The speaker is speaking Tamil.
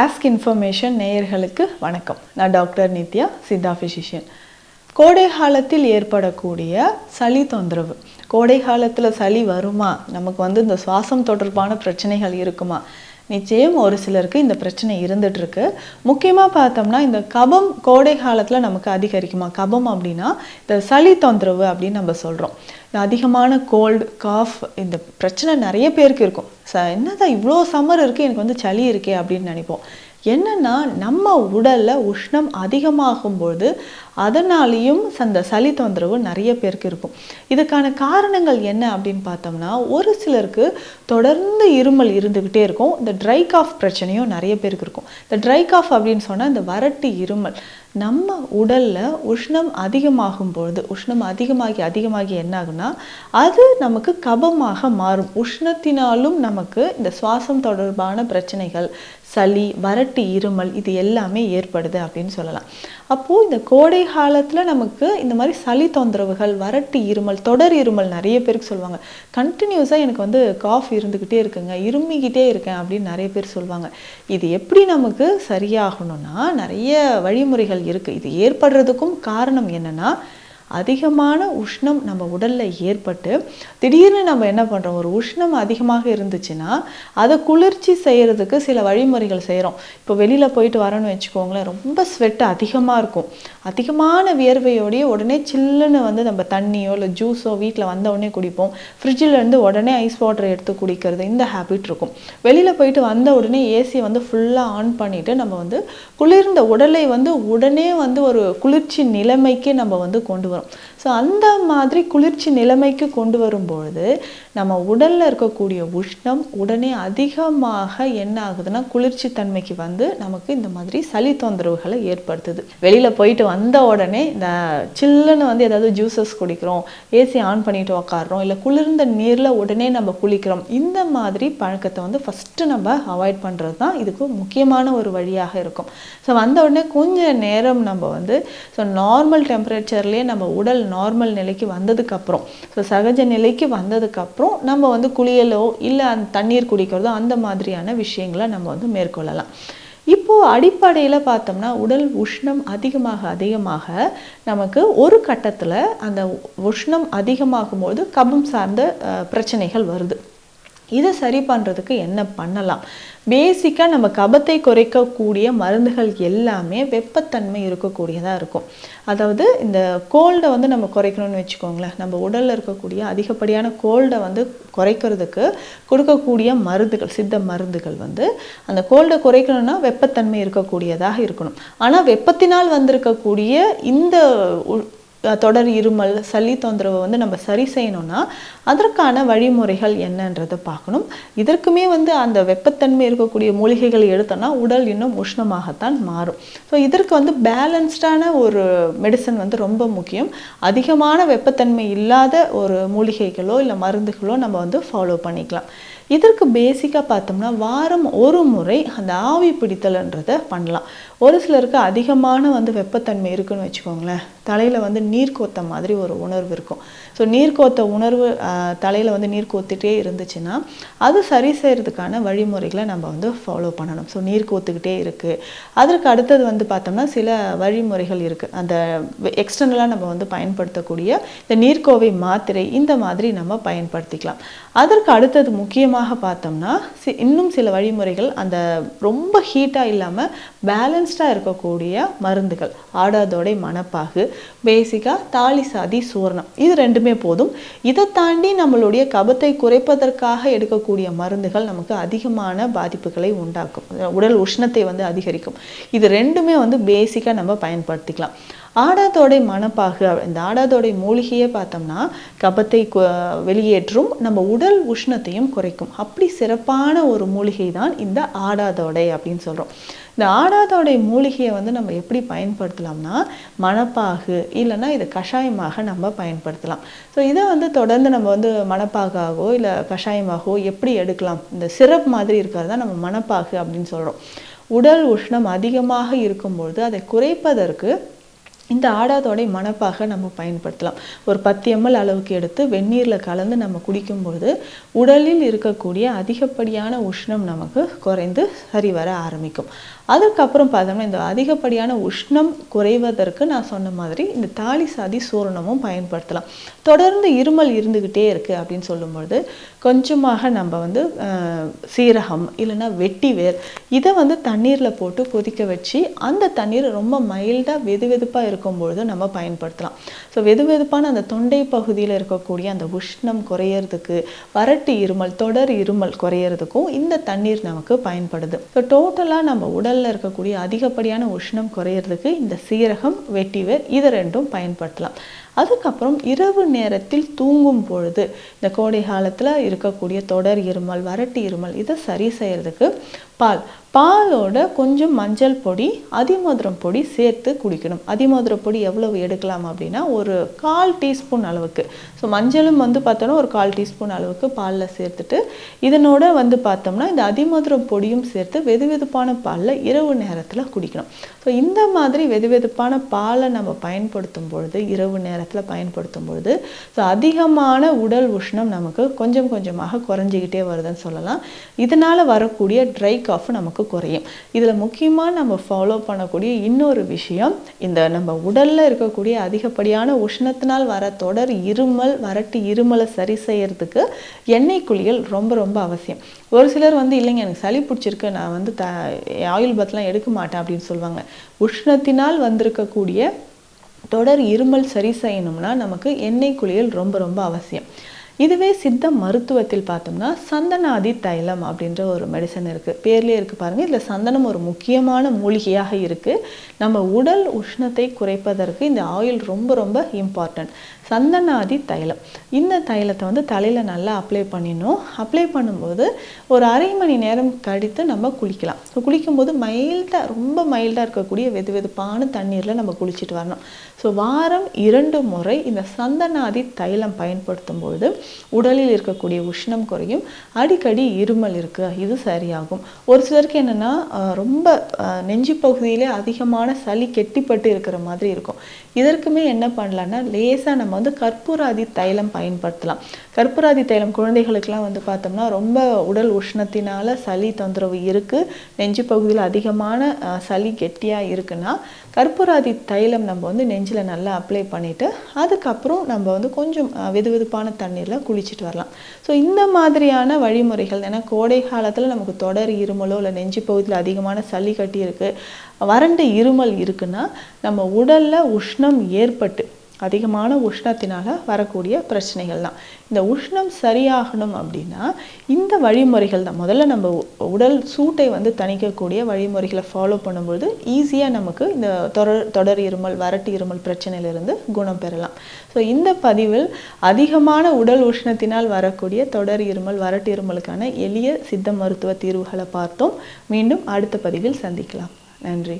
ஆஸ்க் இன்ஃபர்மேஷன் நேயர்களுக்கு வணக்கம். நான் டாக்டர் நித்யா சித்தா ஃபிசிஷியன் கோடை காலத்தில் ஏற்படக்கூடிய சளி தொந்தரவு. கோடை காலத்தில் சளி வருமா? நமக்கு வந்து இந்த சுவாசம் தொடர்பான பிரச்சனைகள் இருக்குமா? நிச்சயம் ஒரு சிலருக்கு இந்த பிரச்சனை இருந்துகிட்ருக்கு முக்கியமாக பார்த்தோம்னா இந்த கபம் கோடை காலத்தில் நமக்கு அதிகரிக்குமா? கபம் அப்படின்னா இந்த சளி தொந்தரவு அப்படின்னு நம்ம சொல்கிறோம் இந்த அதிகமான கோல்டு காஃப் இந்த பிரச்சனை நிறைய பேருக்கு இருக்கும். ச என்னதான் இவ்வளோ சம்மர் இருக்குது எனக்கு வந்து சளி இருக்கே அப்படின்னு நினைப்போம். என்னென்னா நம்ம உடலில் உஷ்ணம் அதிகமாகும்போது அதனாலேயும் அந்த சளி தொந்தரவு நிறைய பேருக்கு இருக்கும். இதுக்கான காரணங்கள் என்ன அப்படின்னு பார்த்தோம்னா ஒரு சிலருக்கு தொடர்ந்து இருமல் இருந்துக்கிட்டே இருக்கும். இந்த ட்ரை காஃப் பிரச்சனையும் நிறைய பேருக்கு இருக்கும். இந்த ட்ரை காஃப் அப்படின்னு சொன்னால் இந்த வறட்டு இருமல். நம்ம உடல்ல உஷ்ணம் அதிகமாகும் பொழுது உஷ்ணம் அதிகமாகி அதிகமாகி என்ன ஆகுனா அது நமக்கு கபமாக மாறும். உஷ்ணத்தினாலும் நமக்கு இந்த சுவாசம் தொடர்பான பிரச்சனைகள் சளி வறட்டு இருமல் இது எல்லாமே ஏற்படுது அப்படின்னு சொல்லலாம். அப்போது இந்த கோடை காலத்தில் நமக்கு இந்த மாதிரி சளி தொந்தரவுகள் வறட்டு இருமல் தொடர் இருமல் நிறைய பேருக்கு சொல்லுவாங்க. கண்டினியூஸாக எனக்கு வந்து காஃப் இருந்துக்கிட்டே இருக்குங்க. இருமிக்கிட்டே இருக்கேன் அப்படின்னு நிறைய பேர் சொல்லுவாங்க. இது எப்படி நமக்கு சரியாகணும்னா நிறைய வழிமுறைகள் இருக்குது இது ஏற்படுறதுக்கும் காரணம் என்னன்னா அதிகமான உஷ்ணம் நம்ம உடலில் ஏற்பட்டு திடீர்னு நம்ம என்ன பண்ணுறோம் ஒரு உஷ்ணம் அதிகமாக இருந்துச்சுன்னா அதை குளிர்ச்சி செய்கிறதுக்கு சில வழிமுறைகள் செய்கிறோம் இப்போ வெளியில் போயிட்டு வரணும்னு வச்சுக்கோங்களேன் ரொம்ப ஸ்வெட் அதிகமாக இருக்கும். அதிகமான வியர்வையோடய உடனே சில்லுன்னு வந்து நம்ம தண்ணியோ இல்லை ஜூஸோ வீட்டில் வந்த உடனே குடிப்போம். ஃப்ரிட்ஜில் இருந்து உடனே ஐஸ் வாட்டர் எடுத்து குடிக்கிறது இந்த ஹேபிட் இருக்கும். வெளியில் போயிட்டு வந்த உடனே ஏசியை வந்து ஃபுல்லாக ஆன் பண்ணிவிட்டு நம்ம வந்து குளிர்ந்த உடலை வந்து உடனே வந்து ஒரு குளிர்ச்சி நிலைமைக்கு நம்ம வந்து கொண்டு வரோம். ஸோ அந்த மாதிரி குளிர்ச்சி நிலைமைக்கு கொண்டு வரும்பொழுது நம்ம உடல்ல இருக்கக்கூடிய உஷ்ணம் உடனே அதிகமாக என்ன ஆகுதுன்னா குளிர்ச்சி தன்மைக்கு வந்து நமக்கு இந்த மாதிரி சளி தொந்தரவுகளை ஏற்படுத்துது. வெளியில போயிட்டு வந்த உடனே இந்த சில்லுன்னு வந்து ஏதாவது ஜூஸஸ் குடிக்கிறோம் ஏசி ஆன் பண்ணிட்டு உக்காடுறோம் இல்லை குளிர்ந்த நீர்ல உடனே நம்ம குளிக்கிறோம் இந்த மாதிரி பழக்கத்தை வந்து ஃபஸ்ட்டு நம்ம அவாய்ட் பண்றது தான் இதுக்கு முக்கியமான ஒரு வழியாக இருக்கும். ஸோ வந்த உடனே கொஞ்ச நேரம் நம்ம வந்து ஸோ நார்மல் டெம்பரேச்சர்லேயே நம்ம உடல் நார்மல் நிலைக்கு வந்ததுக்கு அப்புறம் ஸோ சகஜ நிலைக்கு வந்ததுக்கு அப்புறம் நம்ம வந்து குளியலோ இல்லை அந்த தண்ணீர் குடிக்கிறதோ அந்த மாதிரியான விஷயங்களை நம்ம வந்து மேற்கொள்ளலாம். இப்போ அடிப்படையில பார்த்தோம்னா உடல் உஷ்ணம் அதிகமாக அதிகமாக நமக்கு ஒரு கட்டத்துல அந்த உஷ்ணம் அதிகமாகும் போது கபம் சார்ந்த பிரச்சனைகள் வருது. இதை சரி பண்ணுறதுக்கு என்ன பண்ணலாம்? பேசிக்காக நம்ம கபத்தை குறைக்கக்கூடிய மருந்துகள் எல்லாமே வெப்பத்தன்மை இருக்கக்கூடியதாக இருக்கும். அதாவது இந்த கோல்டை வந்து நம்ம குறைக்கணும்னு வச்சுக்கோங்களேன். நம்ம உடலில் இருக்கக்கூடிய அதிகப்படியான கோல்டை வந்து குறைக்கிறதுக்கு கொடுக்கக்கூடிய மருந்துகள் சித்த மருந்துகள் வந்து அந்த கோல்டை குறைக்கணும்னா வெப்பத்தன்மை இருக்கக்கூடியதாக இருக்கணும். ஆனால் வெப்பத்தினால் வந்திருக்கக்கூடிய இந்த உ- தொடர் இருமல் சளி தொந்தரவை வந்து நம்ம சரி செய்யணும்னா அதற்கான வழிமுறைகள் என்னன்றதை பார்க்கணும். இதற்குமே வந்து அந்த வெப்பத்தன்மை இருக்கக்கூடிய மூலிகைகள் எடுத்தோம்னா உடல் இன்னும் உஷ்ணமாகத்தான் மாறும். ஸோ இதற்கு வந்து பேலன்ஸ்டான ஒரு மெடிசன் வந்து ரொம்ப முக்கியம். அதிகமான வெப்பத்தன்மை இல்லாத ஒரு மூலிகைகளோ இல்லை மருந்துகளோ நம்ம வந்து ஃபாலோ பண்ணிக்கலாம். இதற்கு பேசிக்காக பார்த்தோம்னா வாரம் ஒரு முறை அந்த ஆவி பிடித்தல்ன்றதை பண்ணலாம். ஒரு சிலருக்கு அதிகமான வந்து வெப்பத்தன்மை இருக்குன்னு வச்சுக்கோங்களேன். தலையில் வந்து நீர் கோத்த மாதிரி ஒரு உணர்வு இருக்கும். ஸோ நீர் கோத்த உணர்வு தலையில் வந்து நீர் கோத்துட்டே இருந்துச்சுன்னா அது சரி செய்யறதுக்கான வழிமுறைகளை நம்ம வந்து ஃபாலோ பண்ணணும். ஸோ நீர் கோத்துக்கிட்டே இருக்குது அதற்கு அடுத்தது வந்து பார்த்தோம்னா சில வழிமுறைகள் இருக்குது அந்த எக்ஸ்டர்னலாக நம்ம வந்து பயன்படுத்தக்கூடிய இந்த நீர்க்கோவை மாத்திரை இந்த மாதிரி நம்ம பயன்படுத்திக்கலாம். அதற்கு அடுத்தது முக்கியமாக பார்த்தோம்னா சி- இன்னும் சில வழிமுறைகள் அந்த ரொம்ப ஹீட்டாக இல்லாமல் பேலன்ஸ்டாக இருக்கக்கூடிய மருந்துகள். ஆடாதோடை மணப்பாகு பேசிக்காக தாலி சாதி சூர்ணம். இது ரெண்டுமே போதும். இதை தாண்டி நம்மளுடைய கபத்தை குறைப்பதற்காக எடுக்கக்கூடிய மருந்துகள் நமக்கு அதிகமான பாதிப்புகளை உண்டாக்கும். உடல் உஷ்ணத்தை வந்து அதிகரிக்கும். இது ரெண்டுமே வந்து பேசிக்காக நம்ம பயன்படுத்திக்கலாம். ஆடாதோடை மணப்பாகு இந்த ஆடாதோடை மூலிகையே பார்த்தோம்னா கபத்தை வெளியேற்றும் நம்ம உடல் உஷ்ணத்தையும் குறைக்கும். அப்படி சிறப்பான ஒரு மூலிகை தான் இந்த ஆடாதோடை அப்படின்னு சொல்றோம். இந்த ஆடாதோடை மூலிகையை வந்து நம்ம எப்படி பயன்படுத்தலாம்னா மணப்பாகு இல்லைன்னா இதை கஷாயமாக நம்ம பயன்படுத்தலாம். ஸோ இதை வந்து தொடர்ந்து நம்ம வந்து மணப்பாகாகவோ இல்லை கஷாயமாகவோ எப்படி எடுக்கலாம்? இந்த சிரப் மாதிரி இருக்கிறது தான் நம்ம மணப்பாகு அப்படின்னு சொல்றோம். உடல் உஷ்ணம் அதிகமாக இருக்கும்பொழுது அதை குறைப்பதற்கு இந்த ஆடாதோடை மணப்பாக நம்ம பயன்படுத்தலாம். ஒரு பத்து எம்எல் அளவுக்கு எடுத்து வெந்நீரில் கலந்து நம்ம குடிக்கும்போது உடலில் இருக்கக்கூடிய அதிகப்படியான உஷ்ணம் நமக்கு குறைந்து சரி வர ஆரம்பிக்கும். அதுக்கப்புறம் பார்த்தோம்னா இந்த அதிகப்படியான உஷ்ணம் குறைவதற்கு நான் சொன்ன மாதிரி இந்த தாலி சாதி சூரணமும் பயன்படுத்தலாம். தொடர்ந்து இருமல் இருந்துக்கிட்டே இருக்குது அப்படின்னு சொல்லும்பொழுது கொஞ்சமாக நம்ம வந்து சீரகம் இல்லைன்னா வெட்டி வேர் இதை வந்து தண்ணீரில் போட்டு கொதிக்க வச்சு அந்த தண்ணீர் ரொம்ப மைல்டாக வெது வெதுப்பாக இருக்கும்பொழுது நம்ம பயன்படுத்தலாம். ஸோ வெது வெதுப்பான அந்த தொண்டை பகுதியில் இருக்கக்கூடிய அந்த உஷ்ணம் குறையறதுக்கு வறட்டு இருமல் தொடர் இருமல் குறையிறதுக்கும் இந்த தண்ணீர் நமக்கு பயன்படுது. ஸோ டோட்டலாக நம்ம உடல் உடலில் இருக்கக்கூடிய அதிகப்படியான உஷ்ணம் குறையறதுக்கு இந்த சீரகம் வெட்டிவேர் இது ரெண்டும் பயன்படுத்தலாம். அதுக்கப்புறம் இரவு நேரத்தில் தூங்கும் பொழுது இந்த கோடை காலத்தில் இருக்கக்கூடிய தொடர் இருமல் வறட்டு இருமல் இதை சரி செய்யறதுக்கு பால் பாலோட கொஞ்சம் மஞ்சள் பொடி அதிமதுரம் பொடி சேர்த்து குடிக்கணும். அதிமதுரம் பொடி எவ்வளவு எடுக்கலாம் அப்படின்னா ஒரு கால் டீஸ்பூன் அளவுக்கு. ஸோ மஞ்சளும் வந்து பார்த்தோன்னா ஒரு கால் டீஸ்பூன் அளவுக்கு பாலில் சேர்த்துட்டு இதனோட வந்து பார்த்தோம்னா இந்த அதிமதுரம் பொடியும் சேர்த்து வெது வெதுப்பான பாலில் இரவு நேரத்தில் குடிக்கணும். ஸோ இந்த மாதிரி வெது வெதுப்பான பாலை நம்ம பயன்படுத்தும் பொழுது இரவு நேரத்தில் பயன்படுத்தும் பொழுது ஸோ அதிகமான உடல் உஷ்ணம் நமக்கு கொஞ்சம் கொஞ்சமாக குறைஞ்சிக்கிட்டே வருதுன்னு சொல்லலாம். இதனால் வரக்கூடிய ட்ரை காஃப் நமக்கு குறையும். இதில் முக்கியமாக நம்ம ஃபாலோ பண்ணக்கூடிய இன்னொரு விஷயம் இந்த நம்ம உடலில் இருக்கக்கூடிய அதிகப்படியான உஷ்ணத்தினால் வர தொடர் இருமல் வரட்டு இருமலை சரி செய்யறதுக்கு எண்ணெய் குளியல் ரொம்ப ரொம்ப அவசியம். ஒரு சிலர் வந்து இல்லைங்க எனக்கு சளி பிடிச்சிருக்கு நான் வந்து த ஆயில் பத்லாம் எடுக்க மாட்டேன் அப்படின்னு சொல்லுவாங்க. உஷ்ணத்தினால் வந்திருக்கக்கூடிய தொடர் இருமல் சரி செய்யணும்னா நமக்கு எண்ணெய் குளியல் ரொம்ப ரொம்ப அவசியம். இதுவே சித்த மருத்துவத்தில் பார்த்தோம்னா சந்தனாதி தைலம் அப்படின்ற ஒரு மெடிசன் இருக்குது பேர்லேயே இருக்குது பாருங்கள் இதில் சந்தனம் ஒரு முக்கியமான மூலிகையாக இருக்குது நம்ம உடல் உஷ்ணத்தை குறைப்பதற்கு இந்த ஆயில் ரொம்ப ரொம்ப இம்பார்ட்டன்ட் சந்தனாதி தைலம். இந்த தைலத்தை வந்து தலையில் நல்லா அப்ளை பண்ணிடணும். அப்ளை பண்ணும்போது ஒரு அரை மணி நேரம் கழித்து நம்ம குளிக்கலாம். ஸோ குளிக்கும்போது மைல்டாக ரொம்ப மைல்டாக இருக்கக்கூடிய வெது வெதுப்பான தண்ணீரில் நம்ம குளிச்சுட்டு வரணும். ஸோ வாரம் இரண்டு முறை இந்த சந்தனாதி தைலம் பயன்படுத்தும் பொழுது உடலில் இருக்கக்கூடிய உஷ்ணம் குறையும். அடிக்கடி இருமல் இருக்கு. இது சரியாகும். ஒரு சிலருக்கு என்னன்னா ரொம்ப நெஞ்சு பகுதியிலே அதிகமான சளி கெட்டிப்பட்டு இருக்கிற மாதிரி இருக்கும். இதற்குமே என்ன பண்ணலாம்னா லேசாக நம்ம வந்து கற்பூராதி தைலம் பயன்படுத்தலாம். கற்பூராதி தைலம் குழந்தைகளுக்கெல்லாம் வந்து பார்த்தோம்னா ரொம்ப உடல் உஷ்ணத்தினால சளி தொந்தரவு இருக்கு. நெஞ்சு பகுதியில் அதிகமான சளி கெட்டியாக இருக்குன்னா கற்பூராதி தைலம் நம்ம வந்து நெஞ்சில் நல்லா அப்ளை பண்ணிட்டு அதுக்கப்புறம் நம்ம வந்து கொஞ்சம் வெது வெதுப்பான தண்ணீரில் குளிச்சுட்டு வரலாம். ஸோ இந்த மாதிரியான வழிமுறைகள் ஏன்னா கோடை காலத்தில் நமக்கு தொடர் இருமலோ இல்லை நெஞ்சு பகுதியில் அதிகமான சளி கட்டி இருக்கு வறண்ட இருமல் இருக்குன்னா நம்ம உடல்ல உஷ்ணம் ஏற்பட்டு அதிகமான உஷ்ணத்தினால் வரக்கூடிய பிரச்சனைகள் தான் இந்த உஷ்ணம் சரியாகணும் அப்படின்னா இந்த வழிமுறைகள் தான். முதல்ல நம்ம உடல் சூட்டை வந்து தணிக்கக்கூடிய வழிமுறைகளை ஃபாலோ பண்ணும்போது ஈஸியாக நமக்கு இந்த தொடர் தொடர் இருமல் வறட்டு இருமல் பிரச்சனையிலிருந்து குணம் பெறலாம். ஸோ இந்த பதிவில் அதிகமான உடல் உஷ்ணத்தினால் வரக்கூடிய தொடர் இருமல் வறட்டு இருமலுக்கான எளிய சித்த மருத்துவ தீர்வுகளை பார்த்தோம். மீண்டும் அடுத்த பதிவில் சந்திக்கலாம். நன்றி.